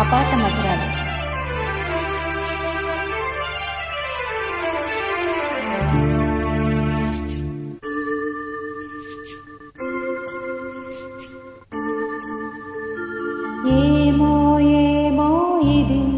అపాత మధురాలు. ఏమో ఏమో ఇది.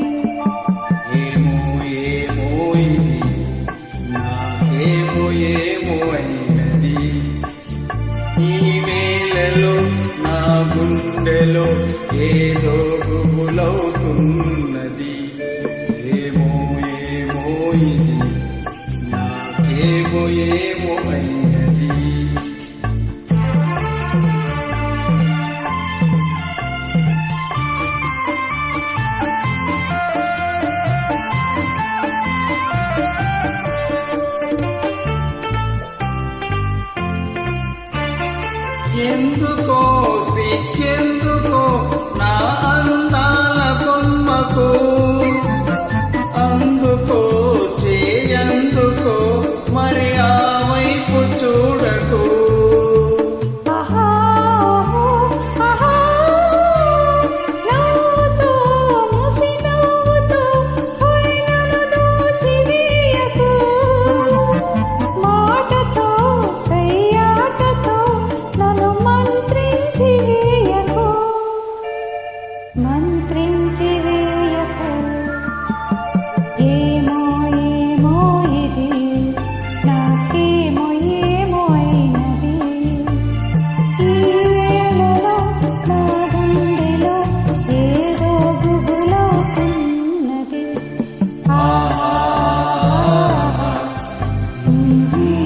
ఏదో గుబులవుతున్నది ఏమో ఏమో ఇది. నాకేమో ఏమో అయినది. ఎందుకో you.